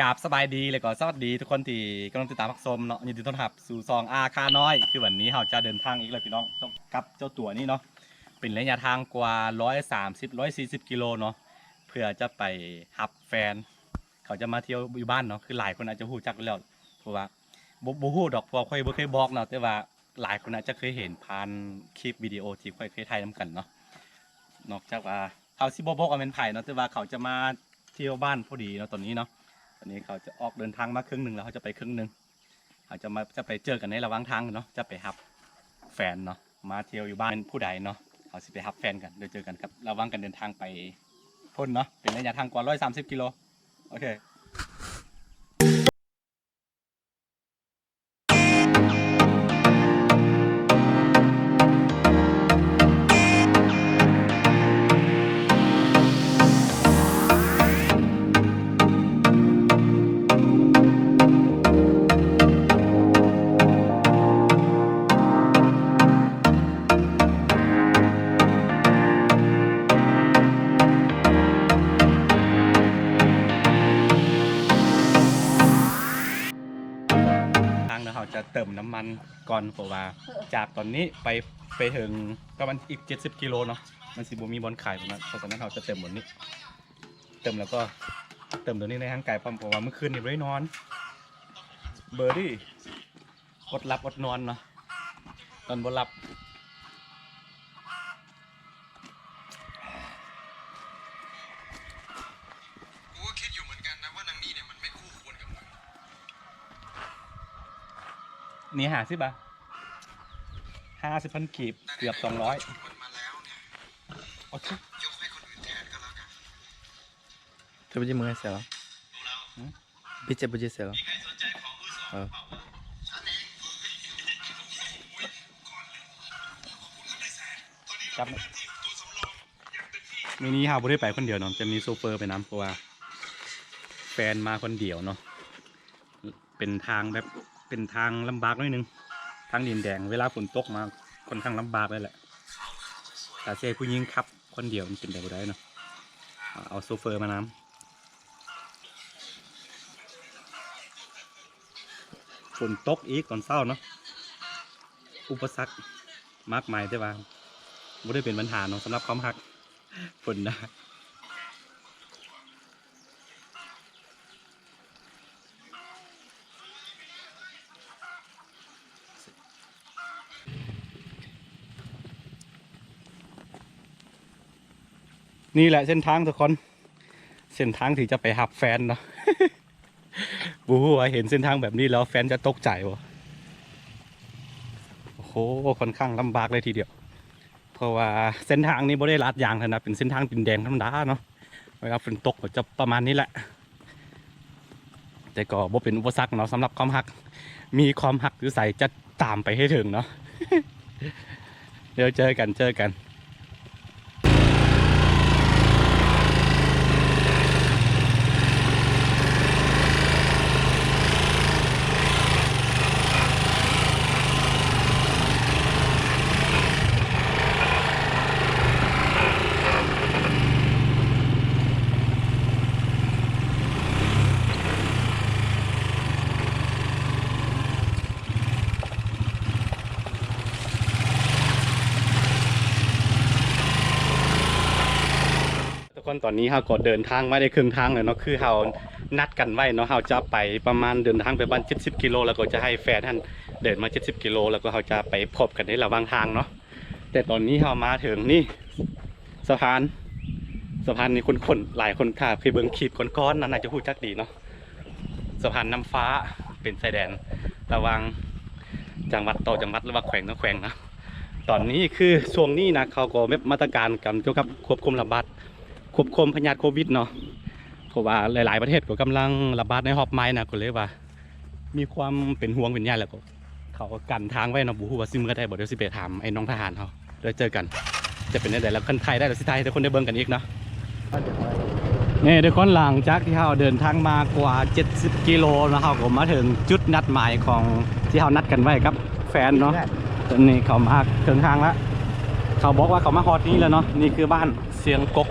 กราบสบายดีเลยก็สวัสดีทุกคนที่กำลังติดตามพักชมเนาะยินดีต้อนรับสู่ซองอาคาน้อย คือวันนี้เราจะเดินทางอีกแล้วพี่น้องกับเจ้าตัวนี้เนาะเป็นระยะทางกว่า 130 140 กิโลเนาะเพื่อจะไปหับแฟน เขาจะมาเที่ยวอยู่บ้านเนาะคือหลายคนอาจจะหูจักแล้วเพราะว่าบ่บ่ฮู้ดอกพราะว่าค่อยบ่เคยบอกเนาะแต่ว่าหลายคนอาจจะเคยเห็นผ่านคลิปวิดีโอที่ค่อยเคยถ่ายนํกันเนาะนอกจากว่าเขาสิบ่บอกว่าเป็นไผ่เนาะแต่ว่าเขาจะมาเที่ยวบ้านพอดีเนาะตอนนี้เนาะ ตอนนี้เขาจะออกเดินทางมาครึ่งหนึ่งแล้วเขาจะไปครึ่งหนึ่งเขาจะมาจะไปเจอกันในระหว่างทางเนาะจะไปฮับแฟนเนาะมาเที่ยวอยู่บ้านผู้ใดเนาะเขาสิไปฮับแฟนกันเดี๋ยวเจอกันครับระหว่างกันเดินทางไปพ่นเนาะเป็นระยะทางกว่าร้อยสามสิบกิโลโอเค อนเพราะว่าจากตอนนี้ไปไปถึงประมาณอีกเจ็ดสิบกิโลเนาะมันสิบมีบอลขายตรงนั้นเพราะฉะนั้นเราจะเติมบนนี้ เติมแล้วก็เติมตัวนี้ในทางไกลปั๊มเพราะว่าเมื่อคืนนี่ไม่ได้นอน เบอร์ดี้อดหลับอดนอนเนาะตอนบนหลับกูก็คิดอยู่เหมือนกันนะว่านางนี่เนี่ยมันไม่คู่ควรกับนี่หาสิบะ ห้าสิบพันกีบเกือบสองร้อยโอเคเธไปจิ้มมือใเสร็จแล้วพี่เจ็บไปจิ้เสร็จแล้วจับมีนี้ครับได้ไปคนเดียวเนาะจะมีโซเฟอร์ไปน้ำเพราะว่าแฟนมาคนเดียวเนาะเป็นทางแบบเป็นทางลำบากหน่อยนึง ทางดินแดง เวลาฝนตกมาค่อนข้างลำบากเลยแหละแต่เจ้ผู้หญิงขับ คนเดียวมันเป็นไปบ่ได้เนาะเอาโซเฟอร์มาน้ำฝนตกอีกตอนเช้าเนาะอุปสรรคมากมายแต่ว่าไม่ได้เป็นปัญหาเนาะสำหรับความหักฝนนะ นี่แหละเส้นทางทุกคน เส้นทางที่จะไปหับแฟนเนาะบูฮูเห็นเส้นทางแบบนี้แล้วแฟนจะตกใจวะโอ้โหค่อนข้างลำบากเลยทีเดียว เพราะว่าเส้นทางนี้ไม่ได้ลาดยางเลยนะเป็นเส้นทางดินแดงธรรมดาเนาะเวลาฝนตกก็จะประมาณนี้แหละ แต่ก็บ่เป็นอุปสรรคเนาะสำหรับความหัก มีความหักหรือใส่จะตามไปให้ถึงเนาะเดี๋ยวเจอกันเจอกัน คนตอนนี้เราก็เดินทางมาได้ครึ่งทางเลยเนาะคือเรานัดกันไว้เนาะเราจะไปประมาณเดินทางไปประมาณ70กิโลแล้วก็จะให้แฟนท่านเดินมา 70กิโลแล้วก็เราจะไปพบกันในระหว่างทางเนาะแต่ตอนนี้เรามาถึงนี่สะพานสะพานนี้คนคนหลายคนถ้าเคยเบิ่งคลิปก้อนๆนั่นน่าจะพูดจักดีเนาะสะพานน้ำฟ้าเป็นชายแดนระหว่างจังหวัดต่อจังหวัดหรือว่าแขวงต่อแขวงนะตอนนี้คือช่วงนี้นะเขาก็มีมาตรการกันเกี่ยวกับควบคุมระบาด ควบคุมพยาธิโควิดเนาะเพราะว่าหลาย ๆ ประเทศก็กำลังระบาดในฮอบไม้นะก็เลยว่า มีความเป็นห่วงเป็นใยแล้วก็เขาก็กันทางไว้เนาะบูฮูว่าซิมก็ได้บอกเดี๋ยวสิไปถามไอ้น้องทหารเขาเดี๋ยวเจอกัน จะเป็นได้แล้วคนไทยได้หรือสิไทยให้ทุกคนได้เบิ่งกันอีกเนาะนี่ทุกคนหลังจากที่เราเดินทางมากว่า 70 กิโลนะเราก็มาถึงจุดนัดหมายของที่เรานัดกันไว้ครับ แฟนเนาะตอนนี้เขามาถึงทางแล้วเขาบอกว่าเขามาฮอดนี้แล้วเนาะนี่คือบ้านเสียงกก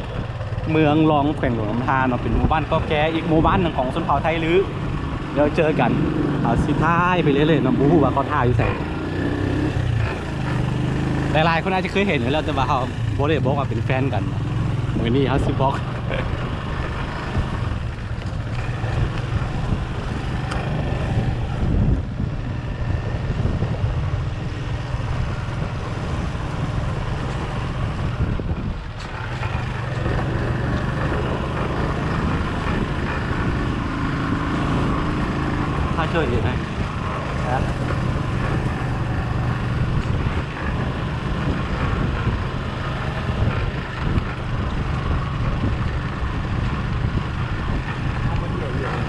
เมืองรองแขวงหลวงลำพานเนาเป็นหมู่บ้านก็แก่อีกหมู่บ้านหนึ่งของชนเผ่าไทยลือเดี๋ยวเจอกันเอาสิท้ายไปเรื่อยๆนาะบู๊ว่าเขาท่าอยู่ใสหลายๆคนอาจจะเคยเห็นอยู่แล้วแต่ว่าเขาบอกเลยบอกว่าเป็นแฟนกันเนาะวันนี้เขาสิบอก ถ้าช่วยอยู่นะฮะ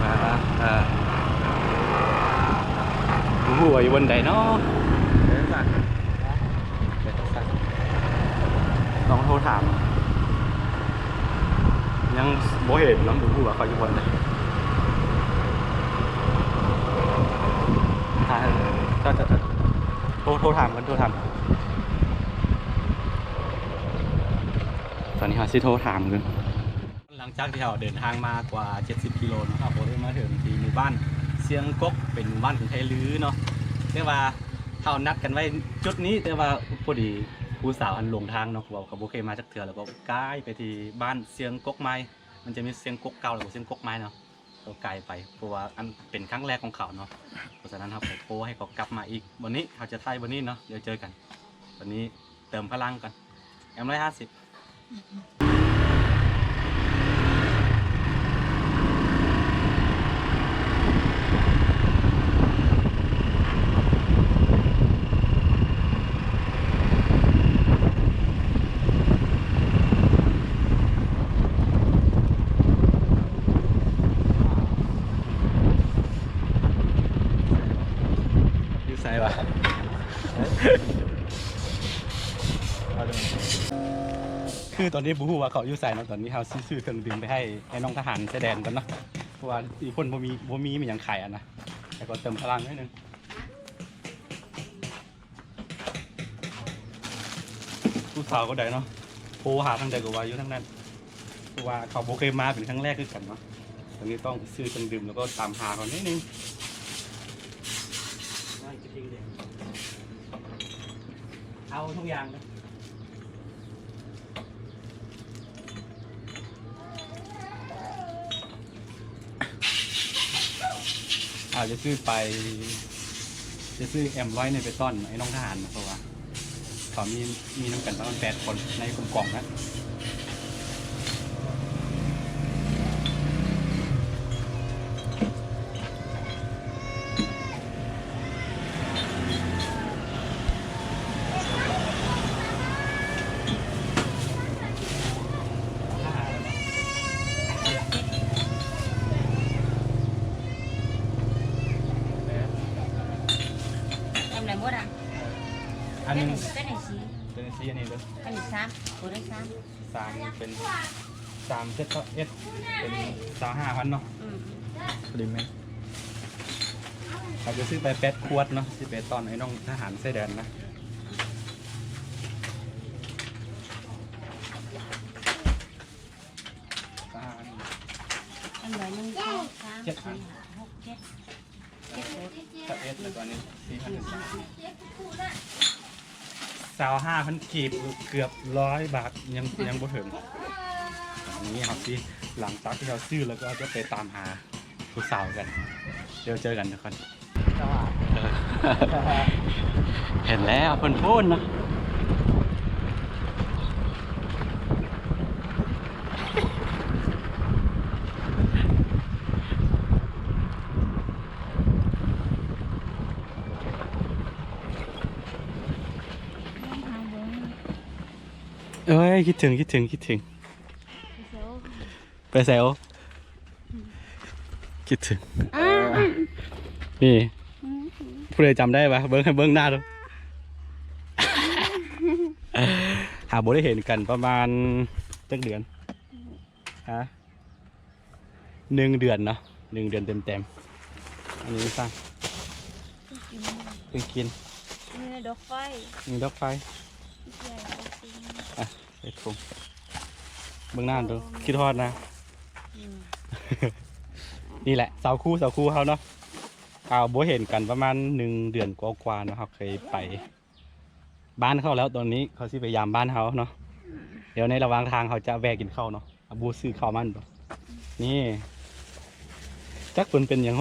อ่าอ่าผู้หัวอยู่บนใดเนาะลองโทรถาม ยังบ่เห็นน้องผู้หัวเขาอยู่บนใด ถามจะจะจะโท รโทรถามกันโทรถามตอนนี้เขาสิโทรถามกันหลังจากที่เราเดินทางมากว่า 70 กิโลนะครับผมได้มาถึงที่หมู่บ้านเสียงกกเป็นหมู่บ้านของไทยลื้อเนาะแต่ว่าเขานัดกันไว้จุดนี้แต่ว่าพอดีผู้สาวอันหลงทางเนาะบอกกับโบเคมาจากเถื่อแล้วก็ใกล้ไปที่บ้านเสียงกกไม้มันจะมีเสียงกกเก่าแล้วก็เสียงกกไม้เนาะ เราไกลไปเพราะว่าอันเป็นครั้งแรกของเขาเนาะเพราะฉะนั้นครับผมโพให้เขากลับมาอีก วันนี้เขาจะไต่วันนี้เนาะเดี๋ยวเจอกัน วันนี้เติมพลังกันแอมร้อยห้าสิบ ตอนนี้บูฮูว่าเขาอยู่ใส่เนาะตอนนี้เขาซื้อเครื่องดื่มไปให้ให้น้องทหารแสดงกันเนาะเพราะว่าอีกคนบ่มีบ่มีมันยังขายอะนะแต่ก็เติมพลังนิดนึงผู้สาวก็ได้เนาะโทรหาทางใดก็ว่าอยู่ทั้งนั้นเพราะว่าเขาโบเคยมาเป็นครั้งแรกคือกันเนาะตอนนี้ต้องซื้อเครื่องดื่มแล้วก็ตามหาเขานิดนึงเอาทุกอย่างนะ อาจจะซื้อไป จะซื้อแอมร้อยในไปต้อนไอ้น้องทหารนะเพราะว่าเขามีมีน้ำกันประมาณแปดคนในกลุ่มกล่องนะ อัน cái นี้ này cái này xí เป็นซีอันนี้เลย cái này xám của đấy xám สามเป็นสามเจ็ดเอ็ดเป็นสามห้าพันเนาะ ừ. พอดีไหมเราจะซื้อไปแปดขวดเนาะที่ไปตอนไอ้น้องทหารไส้แดนนะอ่า em lại nâng cao xám Chết xí hả? hả hốc chết chết hốt ถ้าเอสแล้วก็อันนี้สี่พัน สาวห้าพันกีบเกือบร้อยบาทยังยังบ่ถึงอันนี้ครับที่หลังจากที่เราซื้อแล้วก็จะไปตามหาผู้สาวกัน เดี๋ยวเจอกันทุกคนเห็นแล้วเพิ่นโพนนะ เอ้ยคิดถึงคิดถึงคิดถึงไปแซวคิดถึงนี่ผู้ใดจำได้ปะเบิ้งให้เบิ้งหน้าดูหาบ่ได้เห็นกันประมาณจักเดือนฮะหนึ่งเดือนเนาะหนึ่งเดือนเต็มๆอันนี้สร้างเพิ่งกิน Như đốt phơi มีดอกไฟ Dài đốt phơi อะใส่ถุงเบื้องหน้าดูคิดทอดนะอืมนี่แหละสาวคู่สาวคู่เขาเนาะเอาโบเห็นกันประมาณหนึ่งเดือนกว่าๆเนาะเขาเคยไป บ้านเขาแล้วตอนนี้เขาสิไปยามบ้านเขาเนาะเดี๋ยวในระหว่างทางเขาจะแวะกินข้าวเนาะอาบูซื้อข้าวมันบ่นี่จักเพิ่นเป็นหยัง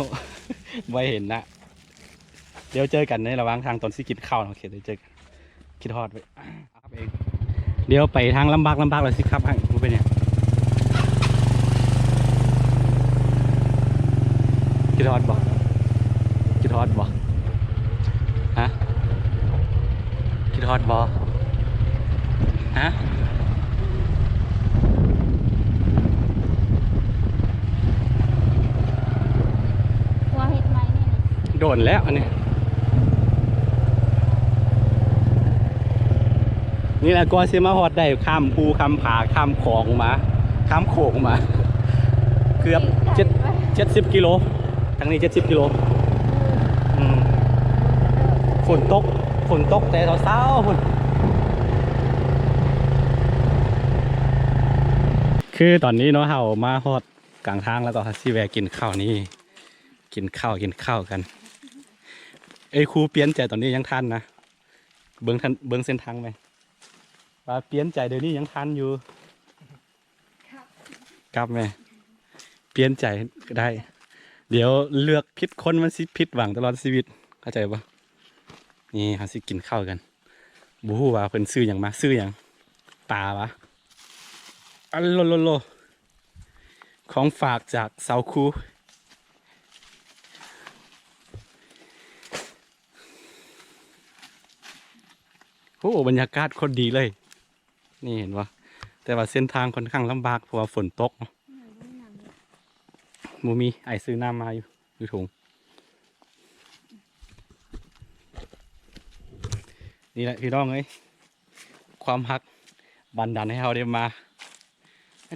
ไว้เห็นนะเดี๋ยวเจอกันในระหว่างทางตอนสิกินข้าวเนาะโอเคเดี๋ยวเจอกันคิดฮอดไว้ครับเอง เดี๋ยวไปทางลำบากลำบากเลยสิครับให้บ่เป็นหยังคิดฮอดบ่คิดฮอดบ่ฮะคิดฮอดบ่ฮะตัวเห็ดไหมเนี่ยนี่โดนแล้วอันนี้ นี่แหละก็สิมาฮอดได้ข้ามภูข้ามผาข้ามของมาข้ามโขงมา เกือบเจ็ดเจ็ดสิบกิโลทางนี้เจ็ดสิบกิโลอืมฝนตกฝนตกแต่เช้าๆฝนคือตอนนี้เนาะเฮามาฮอดกลางทางแล้วก็สิแวะกินข้าวนี่กินข้าวกินข้าวกันเอ้ยครูเปลี่ยนใจตอนนี้ยังทันนะเบิ้งทันเบิ้งเส้นทางไหม ว่าเปลี่ยนใจเดี๋ยวนี้ยังทันอยู่กลับไหมเปลี่ยนใจก็ได้ เดี๋ยวเลือกผิดคนมันสิผิดหวังตลอดชีวิตเข้าใจปะนี่เขาสิกินข้าวกันบูฮู้ว่าเพิ่นซื้ออย่างมาซื้ออย่างปลาปะอันโลโลโลของฝากจากเซาคูโอ้บรรยากาศโคนดีเลย นี่เห็นปะแต่ว่าเส้นทางค่อนข้างลำบากเพราะว่าฝนตกเนาะมูมีไอซื้อน้ำมาอยู่อยู่ถุงนี่แหละพี่น้องเอ้ยความฮักบันดาลให้เราได้มา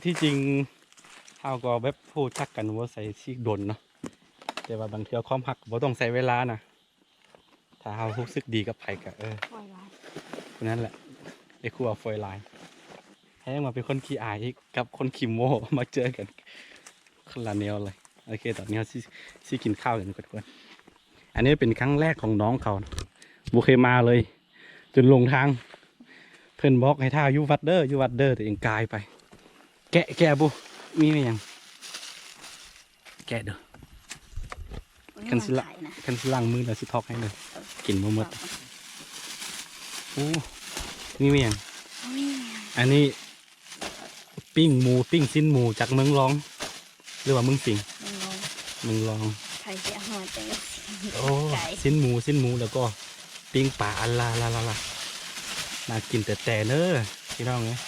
ที่จริงเราก็แบบพูดชักกันว่าใส่ชีกดนเนาะแต่ว่าบางเทีความฮักบ่ต้องใส่เวลานะถ้าเรารู้สึกดีกับไผก็เออปล่อยไว้คนนั้นแหละ ไอ้ครัวฟอยไลน์ให้มาเป็นคนขี้อายอีกกับคนขี้โมมาเจอกันคนละแนวเลยโอเคตอนนี้เราสิสิกินข้าวกันก่อนก่อนอันนี้เป็นครั้งแรกของน้องเขาบุเคยมาเลย จนลงทาง เพื่อนบอกให้ท่าอยู่วัดเดอร์อยู่วัดเดอร์แต่เองกายไป แกะแกะบุมีไหมยัง แกะเด้อคันสิละขายนะคันสิล่างมือแล้วสิทอกให้เลยกินบ่หมดโอ้ นี่ไหมยังนี่อันนี้ ปิ้งหมูปิ้งชิ้นหมูจากเมืองรอง หรือว่าเมืองสิงห์มันงงเมืองรองใครจะหอดจังเลยโอ้ไก่ชิ้นหมูชิ้นหมูแล้วก็ปิ้งปลาอัลลาลาลาลาน่ากินแต่แต่เนอะพี่น้องเนี่ย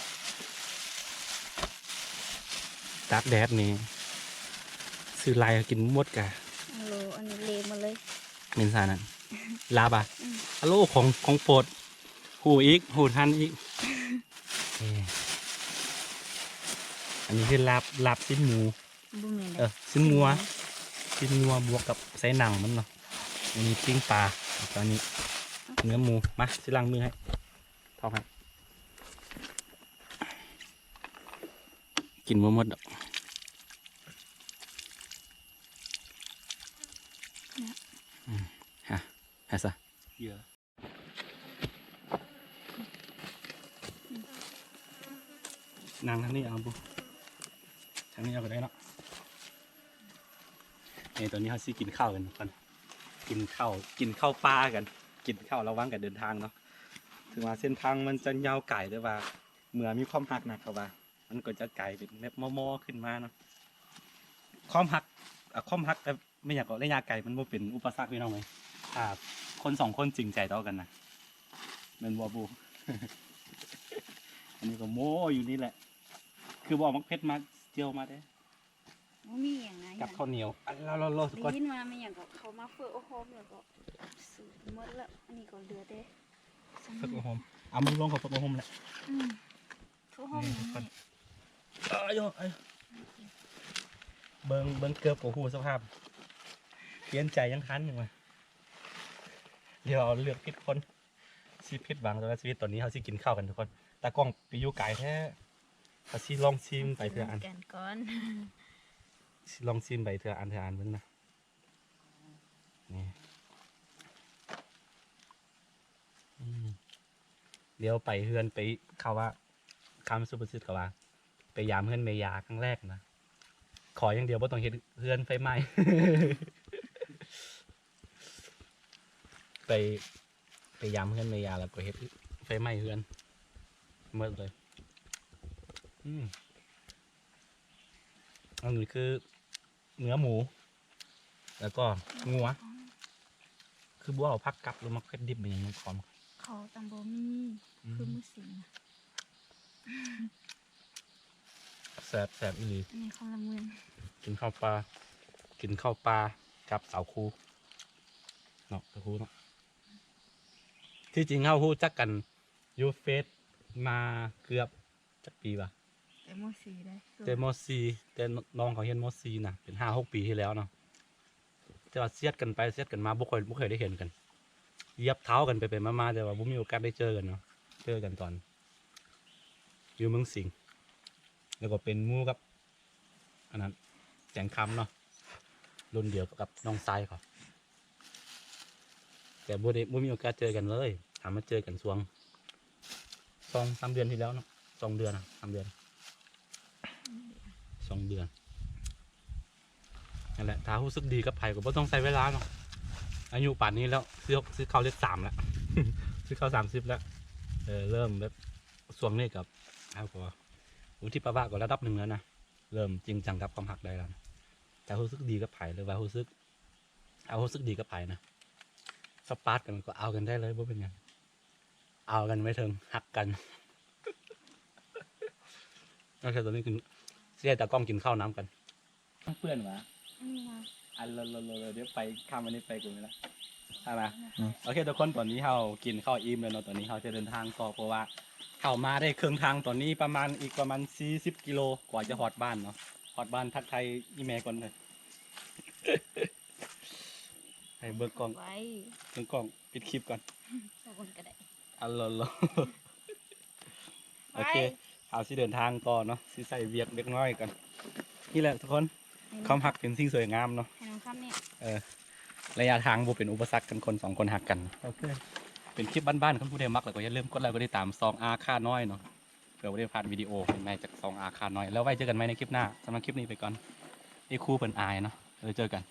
ตากแดดนี่ซื้อลายกินหมดกะฮัลโหลอันนี้เลมาเลยเมนซานั่นลาบะอืมฮัลโหลของของโปรด หูอีก หูทันอีกเอ่อันนี้คือลาบลาบชิ้นหมู บุ้มเลยเออชิ้นงัวชิ้นงัวบวกกับไส้หนังมันเนาะอันนี้ปิ้งปลาแล้วก็อันนี้ เนื้อหมู มาสิล้างมือให้ทอกให้กินบ่หมดดอกอืมฮะฮะซะเยอะ นางทางนี้เอาบุทางนี้เอาก็ได้เนาะเอ้ยตอนนี้เขาสิกินข้าวกันก่อนกินข้าวกินข้าวปลากัน กินข้าวระวังกันเดินทางเนาะถึงว่าเส้นทางมันจะยาวไกลแต่ว่าเมื่อมีความหักหนักเข้ามามันก็จะไกลเป็นแบบมอๆขึ้นมาเนาะความหักความหักแต่ไม่อยากเอาระยะไกลมันบ่เป็นอุปสรรคพี่น้องไหมถ้าคนสองคนจริงใจต่อกันนะมันบอบู อันนี้ก็โม้อยู่นี่แหละ คือบอกมักเพชรมาเจียวมาได้บ่มีอย่างไรกับข้าวเหนียวอันเราเราเราทุกคนได้ยินมาไม่อย่างกับเขามาเฟื่อโอ้โหแล้วก็ซื้อหมดแล้วอันนี้ก็เหลือแต่ฝึกอบรมเอามือลงกับฝึกอบรมแหละอืมทุกห้องนี่นี่ทุกคนเอ้ยโยเอ้ยเบิ้งเบิ้งเกือบกับหูสภาพเปลี่ยนใจยังทันอยู่มาเดี๋ยวเอาเลือกผิดคนชีพิดหวังตลอดชีวิตตอนนี้เขาสิกินข้าวกันทุกคนตากล้องไปอยู่ไกลแท้ เอาสิลองชิมไปเถอะอันกันก่อนสิลองชิมไปเถอะอันเถอะอันเบิ่งนะนี่อืมเดี๋ยวไปเฮือนไปเขาว่าคำสุภาษิตเขาว่า ไปยามเฮือนเมยาครั้งแรกนะขออย่างเดียวว่าต้องเห็นเฮือนไฟไหม้ไปไปยามเฮือนเมยาแล้วก็เห็นไฟไหม้เฮือนเมื่อเลย อืมอันนี้คือเนื้อหมู แล้วก็งัว คือบัวเอาพักกลับลงมาเค็ดดิบเป็นอย่างนี้คอมเขาตำโบมีคือมือสิงนะแสบแสบอีหลีอันนี้ของละเมืองกินข้าวปลา กินข้าวปลากับสาวครูเนาะสาวครูเนาะ ที่จริงเขาฮู้จักกันอยูเฟสมาเกือบจักปีป่ะ แต่โมสีได้แต่มซีแต่น้องเขาเห็นมซีนะเป็นห้าหกปีที่แล้วเนาะแต่ว่าเสียดกันไปเสียดกันมาบ่เคยบ่เคยได้เห็นกันเยียบเท้ากันไปไปมาๆแต่ว่าบ่มีโอกาสได้เจอกันเนาะเจอกันตอน อยู่เมืองสิงห์แล้วก็เป็นมู่กับ อันนั้นแจงคำเนาะรุ่นเดียวกับน้องทรายเขาแต่บ่ได้บ่มีโอกาสเจอกันเลยถามมาเจอกันช่วงสองสามเดือนที่แล้วเนาะสองเดือนอะสามเดือน สองเดือนนั่นแหละถ้ารู้สึกดีกับไผ่ก็บ่ต้องใช้เวลาเนาะอายุป่านนี้แล้วซื้อซื้อเข้าเลขสามแล้ว ซื้อเข้าสามสิบแล้วเออเริ่มแบบสวงนี้กับเอาก็วุฒิภาวะก็ระดับหนึ่งแล้วนะเริ่มจริงจังกับความหักได้แล้วนะแต่รู้สึกดีกับไผ่หรือว่ารู้สึก เอารู้สึกดีกับไผ่นะสปาร์ตกันก็เอากันได้เลยบ่เป็นยังเอากันไม่ถึงหักกัน โอเคตอนนี้กิน เสียแต่กล้องกินข้าวน้ำกัน เพื่อนวะอันนี้นะอันเราเราเดี๋ยวไปข้ามอันนี้ไปกูนี่ละใช่ไหมโอเคทุกคนตอนนี้เรากินข้าวอิ่มแล้วเนาะตอนนี้เราจะเดินทางต่อเพราะว่าเข้ามาได้ครึ่งทางตอนนี้ประมาณอีกประมาณ40กิโลกว่าจะฮอดบ้านเนาะฮอดบ้านทักไทายอีเมลก่อนเลยให้เบิกกล้องไว้เบิกกล้องปิดคลิปก่อนสองคนก็ได้อันเราเราโอเค เอาสิเดินทางต่อเนาะสิใส่เวียกเล็กน้อยกันนี่แหละทุกคนความหักเป็นสิ่งสวยงามเนาะให้น้องคำเนี่ยเออระยะทางบ่เป็นอุปสรรคกันคนสองคนหักกันโอเคเป็นคลิปบ้านๆของผู้ใดมักแล้วก็อย่าลืมกดไลค์กดติดตามซองอาค่าน้อยเนาะเผื่อบ่ได้พลาดวิดีโอใหม่ๆจากซองอาค่าน้อยแล้วไว้เจอกันใหม่ในคลิปหน้าสำหรับคลิปนี้ไปก่อนไอ้ครู่เพิ่นอายเนาะเออเจอกัน